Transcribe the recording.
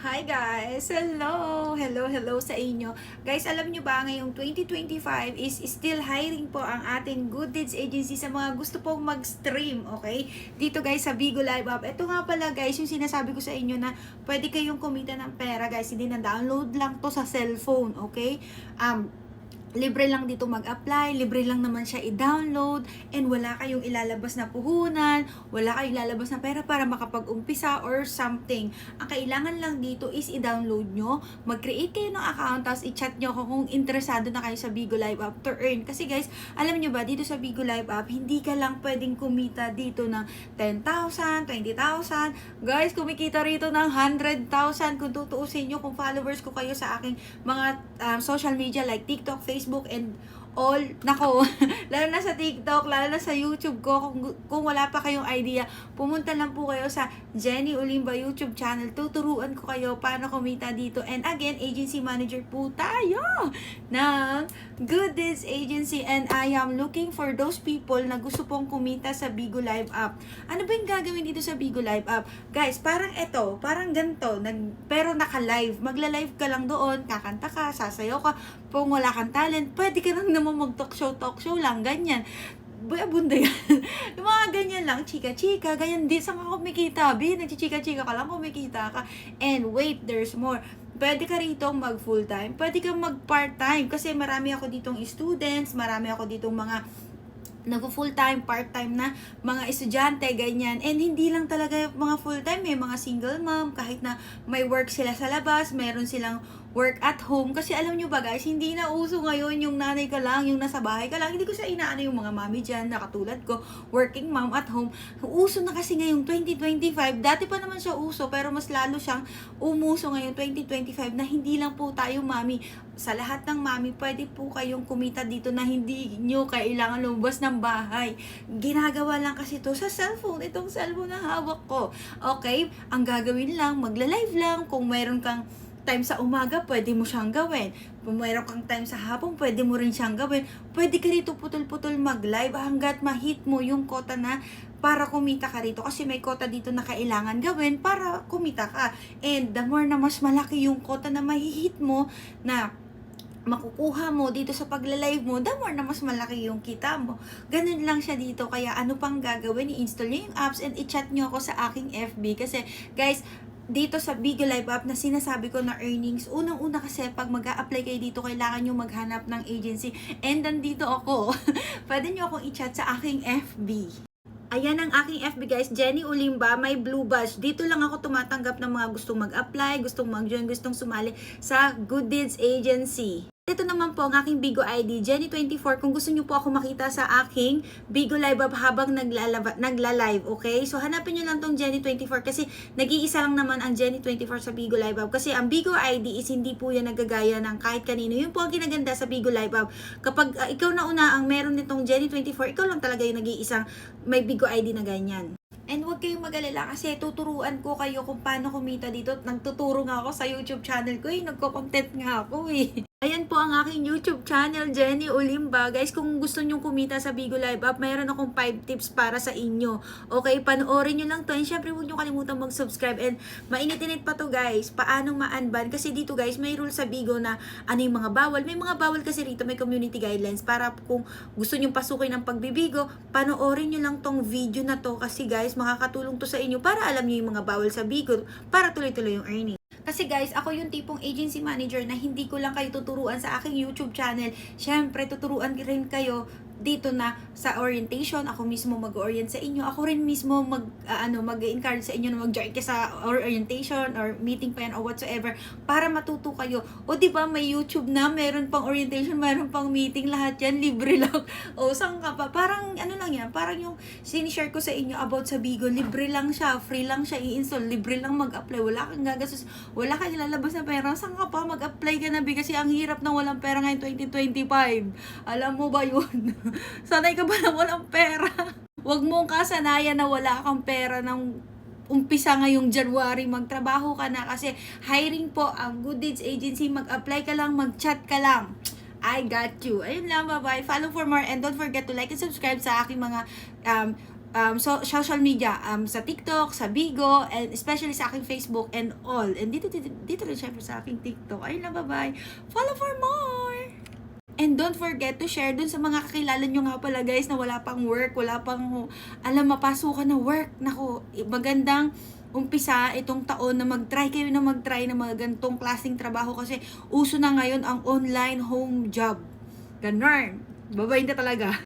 Hi guys! Hello! Hello, hello sa inyo. Guys, alam nyo ba ngayong 2025 is still hiring po ang ating Good Deeds Agency sa mga gusto pong mag-stream, okay? Dito guys sa Bigo Live App. Ito nga pala guys, yung sinasabi ko sa inyo na pwede kayong kumita ng pera guys. Hindi na download lang to sa cellphone, okay? Um, libre lang dito mag-apply, libre lang naman siya i-download, and wala kayong ilalabas na puhunan, wala kayong ilalabas na pera para makapag-umpisa or something. Ang kailangan lang dito is i-download nyo, mag-create kayo ng account, tapos i-chat nyo ako kung interesado na kayo sa Bigo Live App to earn. Kasi guys, alam nyo ba, dito sa Bigo Live App, hindi ka lang pwedeng kumita dito ng 10,000, 20,000. Guys, kumikita rito ng 100,000 kung tutuusin nyo, kung followers ko kayo sa aking mga um, social media like TikTok, Facebook, and all, nako, lalo na sa TikTok, lalo na sa YouTube ko, kung, kung wala pa kayong idea, pumunta lang po kayo sa Jenny Olimba YouTube channel, tuturuan ko kayo paano kumita dito. And again, agency manager po tayo ng Good Deeds Agency and I am looking for those people na gusto pong kumita sa Bigo Live App. Ano ba yung gagawin dito sa Bigo Live App? Guys, parang ito, parang ganito, nag, pero naka-live. Magla-live ka lang doon, kakanta ka, sasayaw ka, kung wala kang talent, pwede ka lang naman mag-talk show, talk show lang, ganyan. Bunda yan. yung mga ganyan lang, chika-chika, ganyan. Di sa ka kumikita, bi, nagchichika-chika ka lang, kumikita ka. And wait, there's more. Pwede ka rito mag full-time, pwede ka mag part-time. Kasi marami ako ditong students, marami ako ditong mga nag full-time, part-time na mga estudyante, ganyan. And hindi lang talaga mga full-time, may mga single mom, kahit na may work sila sa labas, meron silang work at home. Kasi alam nyo ba guys, hindi na uso ngayon yung nanay ka lang, yung nasa bahay ka lang. Hindi ko sa inaano yung mga mami dyan na katulad ko, working mom at home. Uso na kasi ngayong 2025. Dati pa naman siya uso, pero mas lalo siyang umuso ngayong 2025 na hindi lang po tayo mami. Sa lahat ng mami, pwede po kayong kumita dito na hindi nyo kailangan lumabas ng bahay. Ginagawa lang kasi to sa cellphone. Itong cellphone na hawak ko. Okay? Ang gagawin lang, magla-live lang. Kung mayroon kang time sa umaga, pwede mo siyang gawin. Kung mayroon kang time sa hapon, pwede mo rin siyang gawin. Pwede ka rito putol-putol mag-live hanggat ma-hit mo yung kota na para kumita ka rito. Kasi may kota dito na kailangan gawin para kumita ka. And the more na mas malaki yung kota na mahihit mo na makukuha mo dito sa pagla-live mo, the more na mas malaki yung kita mo. Ganun lang siya dito. Kaya ano pang gagawin? I-install nyo yung apps and i-chat nyo ako sa aking FB. Kasi, guys, dito sa Bigo Live App na sinasabi ko na earnings, unang-una kasi pag mag apply kayo dito, kailangan nyo maghanap ng agency. And nandito ako. Pwede nyo akong i-chat sa aking FB. Ayan ang aking FB guys, Jenny Ulimba, may blue badge. Dito lang ako tumatanggap ng mga gustong mag-apply, gustong mag-join, gustong sumali sa Good Deeds Agency. Ito naman po ang aking Bigo ID, Jenny24. Kung gusto nyo po ako makita sa aking Bigo Live Up habang naglalaba, nagla-live, okay? So, hanapin nyo lang tong Jenny24 kasi nag-iisa lang naman ang Jenny24 sa Bigo Live Up. Kasi ang Bigo ID is hindi po yan nagagaya ng kahit kanino. Yun po ang ginaganda sa Bigo Live Up. Kapag uh, ikaw na una ang meron nitong Jenny24, ikaw lang talaga yung nag-iisang may Bigo ID na ganyan. And huwag kayong mag-alala kasi tuturuan ko kayo kung paano kumita dito. Nagtuturo nga ako sa YouTube channel ko eh. Nagko-content nga ako eh. Ayan po ang aking YouTube channel, Jenny Olimba. Guys, kung gusto nyong kumita sa Bigo Live App, mayroon akong 5 tips para sa inyo. Okay, panoorin nyo lang to. And syempre, huwag nyo kalimutan mag-subscribe. And mainit-init pa to guys. Paano ma-unban? Kasi dito guys, may rule sa Bigo na ano yung mga bawal. May mga bawal kasi rito, may community guidelines. Para kung gusto nyong pasukin ng pagbibigo, panoorin nyo lang tong video na to. Kasi guys, makakatulong to sa inyo para alam nyo yung mga bawal sa Bigo. Para tuloy-tuloy yung earning. Kasi guys, ako yung tipong agency manager na hindi ko lang kayo tuturuan sa aking YouTube channel. Siyempre, tuturuan rin kayo dito na sa orientation, ako mismo mag-orient sa inyo. Ako rin mismo mag uh, ano, mag-encourage sa inyo na mag-join ka sa orientation or meeting pa yan or whatsoever para matuto kayo. O di ba may YouTube na, meron pang orientation, meron pang meeting, lahat yan libre lang. o saan ka pa? Parang ano lang yan, parang yung sinishare ko sa inyo about sa Bigo, libre lang siya, free lang siya i-install, libre lang mag-apply, wala kang gagastos, wala kang ilalabas na pera. Saan ka pa mag-apply ka na kasi ang hirap na walang pera ngayon 2025. Alam mo ba yun? Sanay ka ba na walang pera? Huwag mong kasanayan na wala kang pera ng umpisa ngayong January, magtrabaho ka na kasi hiring po ang Good Deeds Agency. Mag-apply ka lang, mag-chat ka lang. I got you. Ayun lang, bye-bye. Follow for more and don't forget to like and subscribe sa aking mga um, um, so, social media, um, sa TikTok, sa Bigo, and especially sa aking Facebook and all. And dito, dito, dito rin syempre sa aking TikTok. Ayun lang, bye-bye. Follow for more! And don't forget to share dun sa mga kakilala nyo nga pala guys na wala pang work, wala pang alam mapasukan na work. Nako, magandang umpisa itong taon na mag-try kayo na mag-try ng mga gantong klaseng trabaho kasi uso na ngayon ang online home job. Ganon. Babayin na talaga.